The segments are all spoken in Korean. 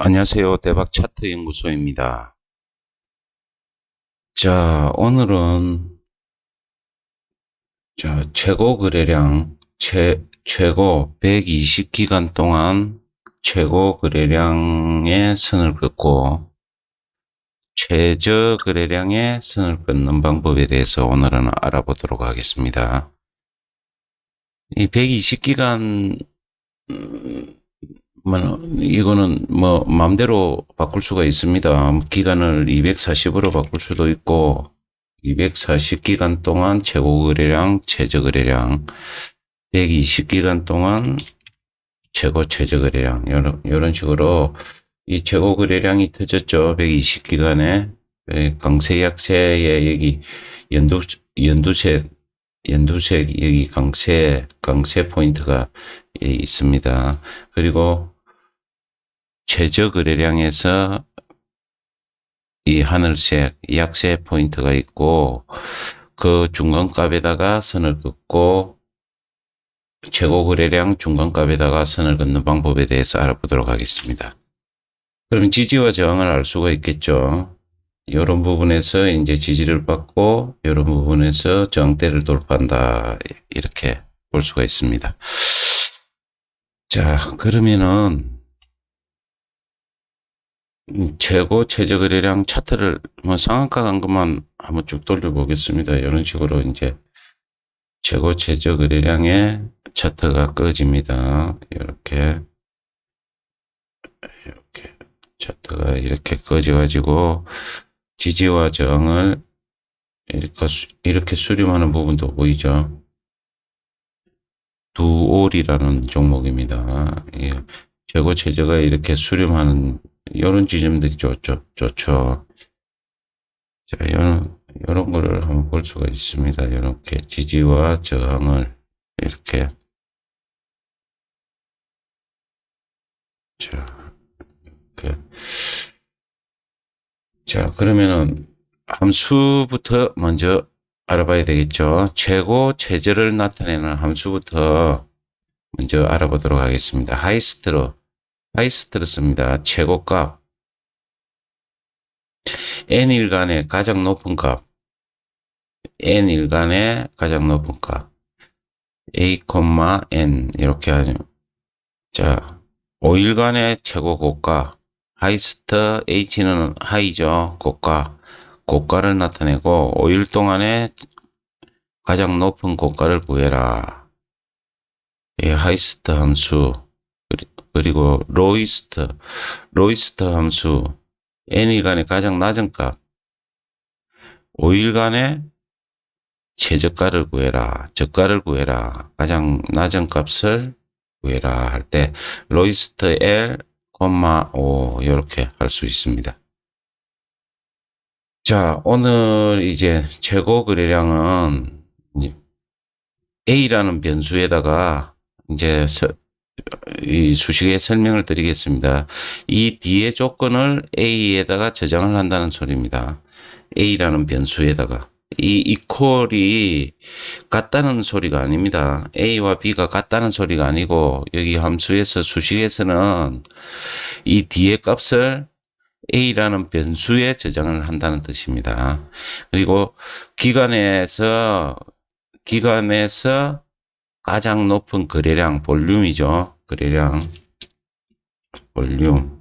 안녕하세요. 대박 차트 연구소입니다. 자, 오늘은 자, 최고 거래량 최, 최고 120기간 동안 최고 거래량의 선을 긋고 최저 거래량의 선을 끊는 방법에 대해서 오늘은 알아보도록 하겠습니다. 이 120기간 뭐, 이거는 뭐 마음대로 바꿀 수가 있습니다. 기간을 240으로 바꿀 수도 있고 240기간 동안 최고 거래량, 최저 거래량, 120기간 동안 최고 최저 거래량 이런 이런 식으로 이 최고 거래량이 터졌죠. 120기간에 강세 약세에 여기 연두 연두색 연두색 여기 강세 강세 포인트가 있습니다. 그리고 최저 거래량에서 이 하늘색 약세 포인트가 있고 그 중간값에다가 선을 긋고 최고 거래량 중간값에다가 선을 긋는 방법에 대해서 알아보도록 하겠습니다. 그럼 지지와 저항을 알 수가 있겠죠. 이런 부분에서 이제 지지를 받고 이런 부분에서 저항대를 돌파한다 이렇게 볼 수가 있습니다. 자 그러면은 음, 최고 최저 거래량 차트를 뭐 상한가 간 것만 한번 쭉 돌려보겠습니다. 이런 식으로 이제 최고 최저 거래량의 차트가 꺼집니다. 이렇게 이렇게 차트가 이렇게 꺼져가지고 지지와 저항을 이렇게, 수- 이렇게 수렴하는 부분도 보이죠. 두올이라는 종목입니다. 예, 최고 최저가 이렇게 수렴하는 이런 지점들이 좋죠. 좋죠. 자, 이런 이런 거를 한번 볼 수가 있습니다. 이렇게 지지와 저항을 이렇게 자, 이렇게 자, 그러면은 함수부터 먼저 알아봐야 되겠죠. 최고 최저를 나타내는 함수부터 먼저 알아보도록 하겠습니다. 하이스트로 하이스트로 씁니다. 최고값 n일간의 가장 높은 값 n일간의 가장 높은 값 a, n 이렇게 하죠. 자, 5일간의 최고 고가 하이스트 h는 하이죠. 고가 고가를 나타내고 5일 동안에 가장 높은 고가를 구해라. 이 하이스트 함수 그리- 그리고 로이스트 로이스트 함수 n일간의 가장 낮은 값 5일간의 최저가를 구해라. 저가를 구해라. 가장 낮은 값을 구해라 할 때 로이스트 L, 5 이렇게 할 수 있습니다. 자, 오늘 이제 최고 거래량은 A라는 변수에다가 이제 서- 이 수식의 설명을 드리겠습니다. 이 뒤에 조건을 A에다가 저장을 한다는 소리입니다. A라는 변수에다가 이 이퀄이 같다는 소리가 아닙니다. A와 B가 같다는 소리가 아니고 여기 함수에서 수식에서는 이 뒤에 값을 A라는 변수에 저장을 한다는 뜻입니다. 그리고 기간에서 기간에서 가장 높은 거래량 볼륨이죠. 거래량 볼륨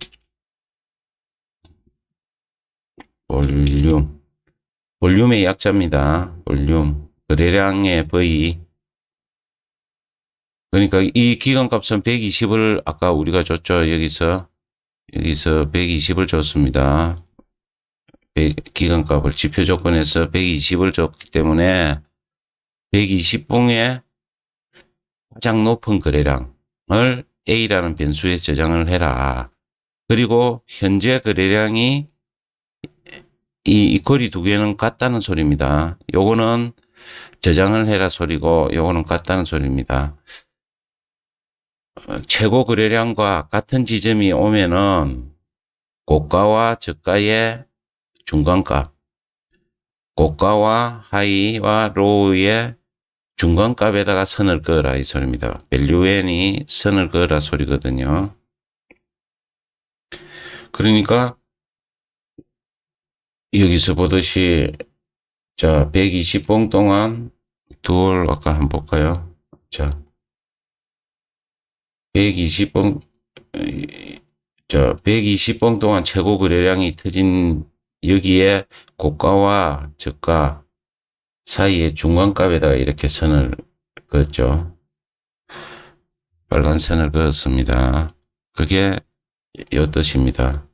볼륨 볼륨의 약자입니다. 볼륨 거래량의 V 그러니까 이 기간값은 120을 아까 우리가 줬죠. 여기서 여기서 120을 줬습니다. 기간값을 지표 조건에서 120을 줬기 때문에 120봉의 가장 높은 거래량을 A라는 변수에 저장을 해라. 그리고 현재 거래량이 이 이퀄이 두 개는 같다는 소리입니다. 요거는 저장을 해라 소리고 요거는 같다는 소리입니다. 어, 최고 거래량과 같은 지점이 오면은 고가와 저가의 중간값, 고가와 하이와 로우의 중간값에다가 선을 그어라 이 소리입니다. 밸류엔이 선을 그어라 소리거든요. 그러니까 여기서 보듯이 자 120봉 동안 두월 아까 한번 볼까요? 자 120봉 자 120봉 동안 최고 거래량이 터진 여기에 고가와 저가 사이에 중간값에다가 이렇게 선을 그었죠. 빨간 선을 그었습니다. 그게 이 뜻입니다.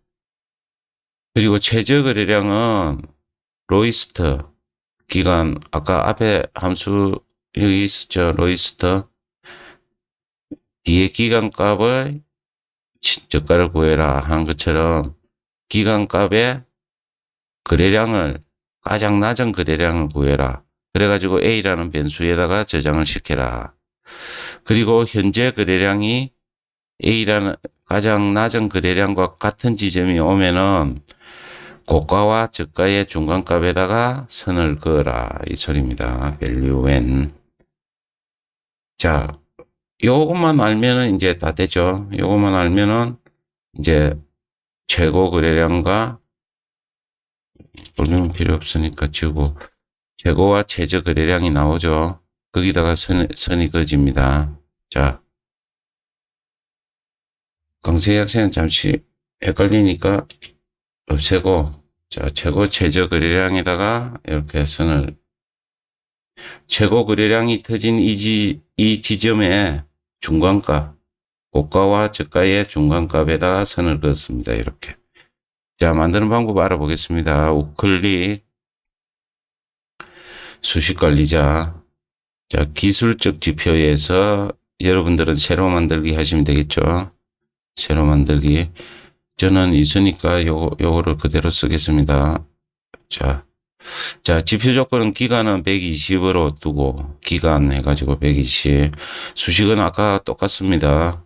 그리고 최저 거래량은 로이스터 기간 아까 앞에 함수 여기 있었죠. 로이스터 뒤에 기간값의 저가를 구해라 하는 것처럼 기간값의 거래량을 가장 낮은 거래량을 구해라. 그래가지고 A라는 변수에다가 저장을 시켜라. 그리고 현재 거래량이 A라는 가장 낮은 거래량과 같은 지점이 오면은 고가와 저가의 중간값에다가 선을 그어라. 이 소리입니다. value when. 자, 요것만 알면은 이제 다 되죠. 요것만 알면은 이제 최고 거래량과 볼륨은 필요 없으니까 지우고 최고와 최저 거래량이 나오죠. 거기다가 선, 선이 그어집니다. 자, 강세 학생은 잠시 헷갈리니까 없애고 자 최고 최저 거래량에다가 이렇게 선을 최고 거래량이 터진 이, 지, 이 지점에 중간값 고가와 저가의 중간값에다가 선을 그었습니다. 이렇게 자 만드는 방법 알아보겠습니다. 우클릭 수식관리자 자 기술적 지표에서 여러분들은 새로 만들기 하시면 되겠죠. 새로 만들기 저는 있으니까 요, 요거를 그대로 쓰겠습니다. 자, 자, 지표 조건은 기간은 120으로 두고, 기간 해가지고 120. 수식은 아까 똑같습니다.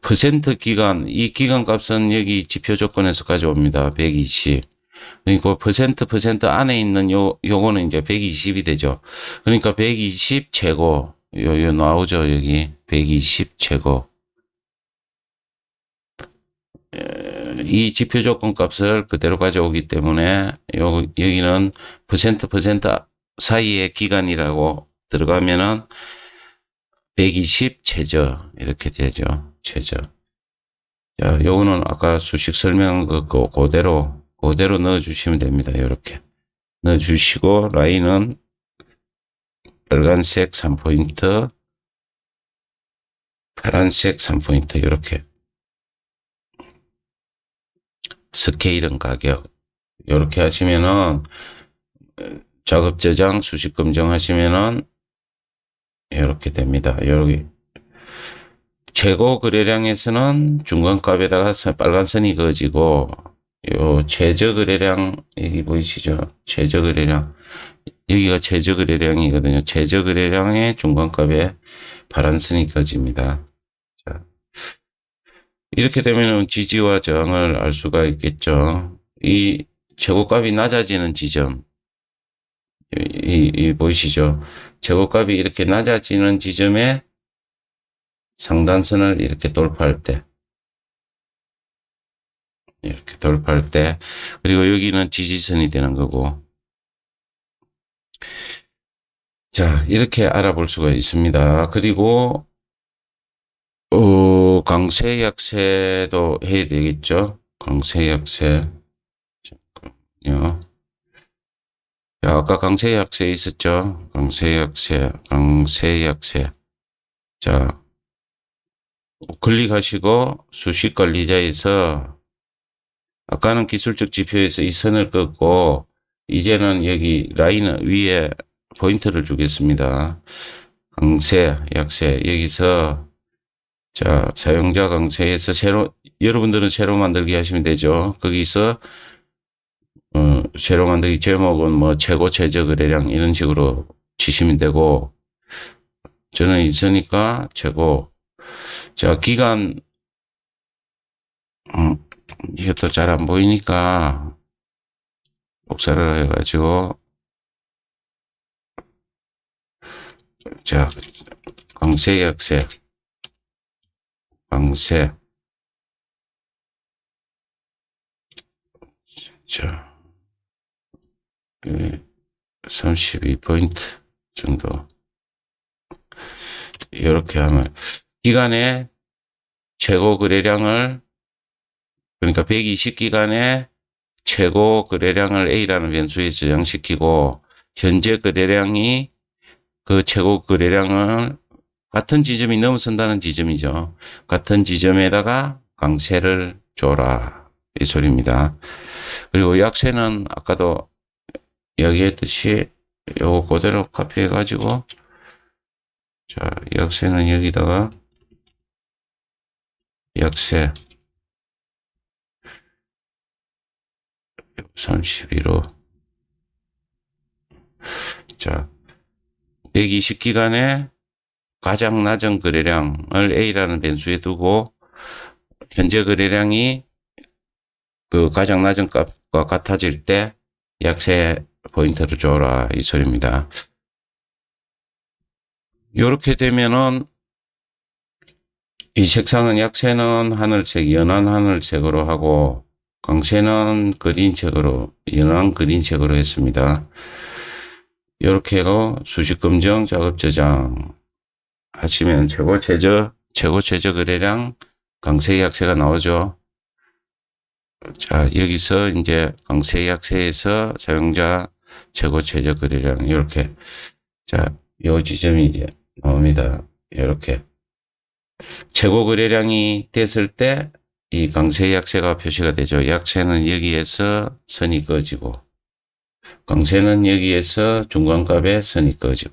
퍼센트 기간, 이 기간 값은 여기 지표 조건에서 가져옵니다. 120. 그러니까 퍼센트 퍼센트 안에 있는 요, 요거는 이제 120이 되죠. 그러니까 120 최고. 요, 요 나오죠. 여기. 120 최고. 이 지표 조건 값을 그대로 가져오기 때문에 요, 여기는 퍼센트 퍼센트 사이의 기간이라고 들어가면은 120 최저 이렇게 되죠. 최저. 자, 요거는 아까 수식 설명한 거 그- 그대로 그대로 넣어 주시면 됩니다. 이렇게 넣어 주시고 라인은 빨간색 3포인트 파란색 3포인트 이렇게 스케일은 가격 이렇게 하시면은 작업 저장 수식 검정 하시면은 이렇게 됩니다. 여기 최고 거래량에서는 중간값에다가 선- 빨간 선이 그어지고 요 최저 거래량 여기 보이시죠? 최저 거래량 여기가 최저 거래량이거든요. 최저 거래량의 중간값에 파란 선이 그어집니다. 자, 이렇게 되면 지지와 저항을 알 수가 있겠죠. 이 최고값이 낮아지는 지점, 이, 이- 이 보이시죠? 최고값이 이렇게 낮아지는 지점에 상단선을 이렇게 돌파할 때, 이렇게 돌파할 때, 그리고 여기는 지지선이 되는 거고, 자, 이렇게 알아볼 수가 있습니다. 그리고 어, 강세 약세도 해야 되겠죠? 강세 약세. 잠깐만요. 자, 아까 강세 약세 있었죠? 강세 약세, 강세 약세. 자, 클릭하시고 수식 관리자에서 아까는 기술적 지표에서 이 선을 긋고 이제는 여기 라인 위에 포인트를 주겠습니다. 강세, 약세. 여기서 자, 사용자 강세에서 새로, 여러분들은 새로 만들기 하시면 되죠. 거기서, 어, 새로 만들기 제목은 뭐 최고 최저 거래량 이런 식으로 치시면 되고, 저는 있으니까 최고. 자, 기간, 음, 이것도 잘 안 보이니까, 복사를 해가지고, 자, 강세, 약세, 강세. 자, 32포인트 정도. 이렇게 하면, 기간에 최고 거래량을, 그러니까 120기간에 최고 거래량을 A라는 변수에 저장시키고, 현재 거래량이 그 최고 거래량을 같은 지점이 넘어선다는 지점이죠. 같은 지점에다가 강세를 줘라. 이 소리입니다. 그리고 약세는 아까도 이야기했듯이 요거 그대로 카피해 가지고 자 약세는 여기다가 약세 31호 자 120기간에 가장 낮은 거래량을 A라는 변수에 두고 현재 거래량이 그 가장 낮은 값과 같아질 때 약세 포인트를 줘라 이 소리입니다. 이렇게 되면은 이 색상은 약세는 하늘색, 연한 하늘색으로 하고 강세는 그린색으로, 연한 그린색으로 했습니다. 이렇게 하고 수식 검정, 작업 저장 하시면 최고 최저, 최고 최저 거래량, 강세 약세가 나오죠. 자, 여기서 이제 강세 약세에서 사용자 최고 최저 거래량 이렇게 자, 요 지점이 이제 나옵니다. 이렇게 최고 거래량이 됐을 때 이 강세 약세가 표시가 되죠. 약세는 여기에서 선이 꺼지고 강세는 여기에서 중간값에 선이 꺼지고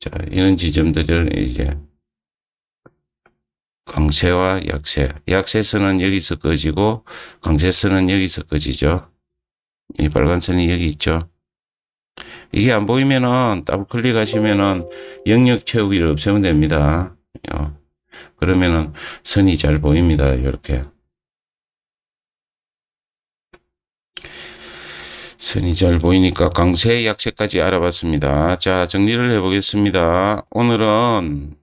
자, 이런 지점들을 이제 강세와 약세. 약세선은 여기서 꺼지고 강세선은 여기서 꺼지죠. 이 빨간 선이 여기 있죠. 이게 안 보이면은 더블 클릭하시면은 영역 채우기를 없애면 됩니다. 어, 그러면은 선이 잘 보입니다. 이렇게. 선이 잘 보이니까 강세 약세까지 알아봤습니다. 자, 정리를 해보겠습니다. 오늘은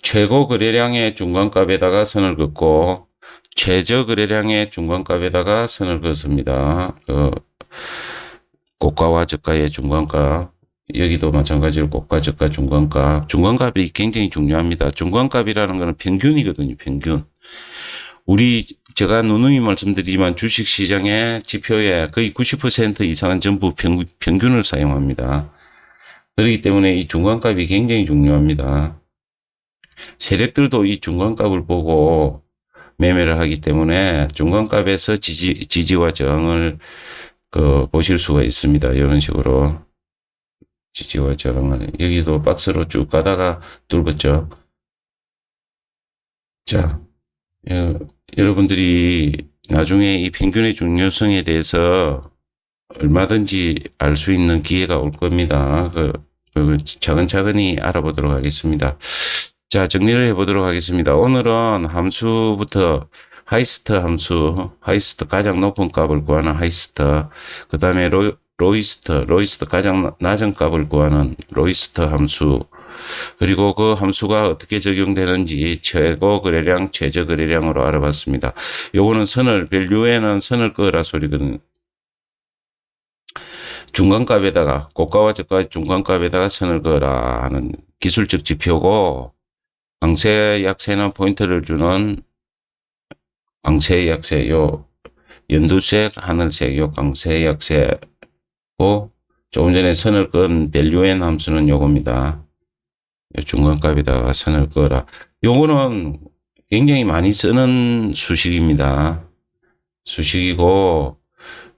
최고 거래량의 중간값에다가 선을 긋고 최저 거래량의 중간값에다가 선을 긋습니다. 그 고가와 저가의 중간값 여기도 마찬가지로 고가 저가 중간값 중간값이 굉장히 중요합니다. 중간값이라는 것은 평균이거든요. 평균. 우리 제가 누누이 말씀드리지만 주식 시장의 지표의 거의 90% 이상은 전부 평, 평균 을 사용합니다. 그렇기 때문에 이 중간값이 굉장히 중요합니다. 세력들도 이 중간값을 보고 매매를 하기 때문에 중간값에서 지지, 지지와 저항을 그 보실 수가 있습니다. 이런 식으로 지지와 저항을 여기도 박스로 쭉 가다가 뚫었죠. 자, 어, 여러분들이 나중에 이 평균의 중요성에 대해서 얼마든지 알 수 있는 기회가 올 겁니다. 그, 그 차근차근히 알아보도록 하겠습니다. 자, 정리를 해보도록 하겠습니다. 오늘은 함수부터 하이스트 함수, 하이스트 가장 높은 값을 구하는 하이스트, 그 다음에 로, 로이스트, 로이스트 가장 낮은 값을 구하는 로이스트 함수, 그리고 그 함수가 어떻게 적용되는지 최고 거래량, 최저 거래량으로 알아봤습니다. 요거는 선을, 밸류에는 선을 끄라 소리거든요. 중간값에다가, 고가와 저가 중간값에다가 선을 그어라 하는 기술적 지표고, 강세, 약세는 포인트를 주는 강세, 약세, 요 연두색, 하늘색, 요 강세, 약세고 조금 전에 선을 그은 밸류엔 함수는 요겁니다. 요 중간값에다가 선을 그어라. 요거는 굉장히 많이 쓰는 수식입니다. 수식이고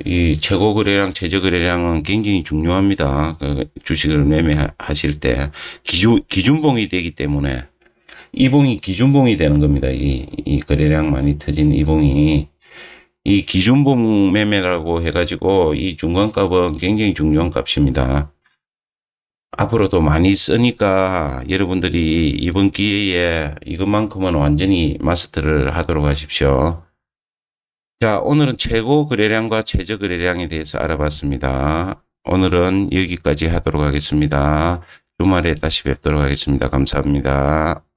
이 최고 거래량, 최저 거래량은 굉장히 중요합니다. 그 주식을 매매하실 때 기준 기준봉이 되기 때문에 이봉이 기준봉이 되는 겁니다. 이, 이 거래량 많이 터진 이봉이 이 기준봉 매매라고 해가지고 이 중간값은 굉장히 중요한 값입니다. 앞으로도 많이 쓰니까 여러분들이 이번 기회에 이것만큼은 완전히 마스터를 하도록 하십시오. 자, 오늘은 최고 거래량과 최저 거래량에 대해서 알아봤습니다. 오늘은 여기까지 하도록 하겠습니다. 주말에 다시 뵙도록 하겠습니다. 감사합니다.